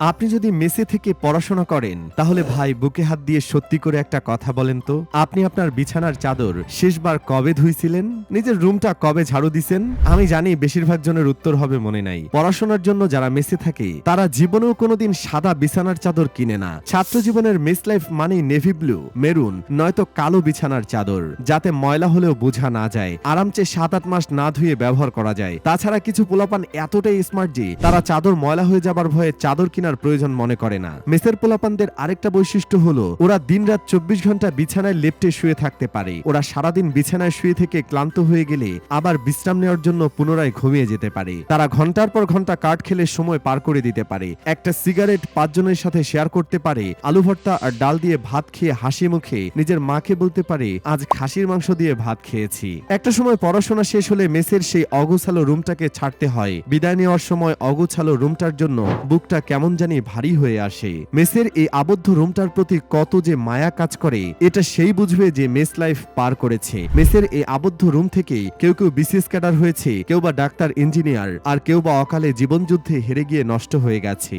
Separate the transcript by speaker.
Speaker 1: আপনি যদি মেসে থেকে পড়াশোনা করেন, তাহলে ভাই বুকে হাত দিয়ে সত্যি করে একটা কথা বলেন তো। আপনি আপনার বিছানার চাদর শেষবার কবে ধুইছিলেন? নিজের রুমটা কবে ঝাড়ু দিছেন? আমি জানি বেশিরভাগ জনের উত্তর হবে মনে নাই। পড়াশোনার জন্য যারা মেসে থাকে, তারা জীবনেও কোনোদিন সাদা বিছানার চাদর কিনে না। ছাত্র জীবনের মেস লাইফ মানেই নেভি ব্লু, মেরুন, নয়তো কালো বিছানার চাদর, যাতে ময়লা হলেও বোঝা না যায়। আরামচে সাত আট মাস না ধুয়ে ব্যবহার করা যায়। তাছাড়া কিছু পোলাপান এতটাই স্মার্ট যে, তারা চাদর ময়লা হয়ে যাবার ভয়ে চাদর কেনার প্রয়োজন মনে করে না। মেসের পোলাপানদের আরেকটা বৈশিষ্ট্য হলো, ওরা দিনরাত চব্বিশ ঘণ্টা বিছানায় লেপটে শুয়ে থাকতে পারে। ওরা সারাদিন বিছানায় শুয়ে থেকে ক্লান্ত হয়ে গেলে আবার বিশ্রাম নেওয়ার জন্য পুনরায় ঘুমিয়ে যেতে পারে। তারা ঘণ্টার পর ঘণ্টা কাঠ খেলে সময় পার করে দিতে পারে। একটা সিগারেট পাঁচজনের সাথে শেয়ার করতে পারে, আলু ভর্তা আর ডাল দিয়ে ভাত খেয়ে হাসি মুখে নিজের মাকে বলতে পারে, আজ খাসির মাংস দিয়ে ভাত খেয়েছি। একটা সময় পড়াশোনা শেষ হলে মেসের সেই অগোছালো রুমটাকে ছাড়তে হয়। বিদায় নেওয়ার সময় অগোছালো রুমটার জন্য বুকটা কেমন জানি ভারী হয়ে আসে। মেসের এই আবদ্ধ রুমটার প্রতি কত যে মায়া কাজ করে, এটা সেই বুঝবে যে মেস লাইফ পার করেছে। মেসের এই আবদ্ধ রুম থেকে কেউ কেউ বিসিএস ক্যাডার হয়েছে, কেউ বা ডাক্তার, ইঞ্জিনিয়ার, আর কেউ বা অকালে জীবনযুদ্ধে হেরে গিয়ে নষ্ট হয়ে গেছে।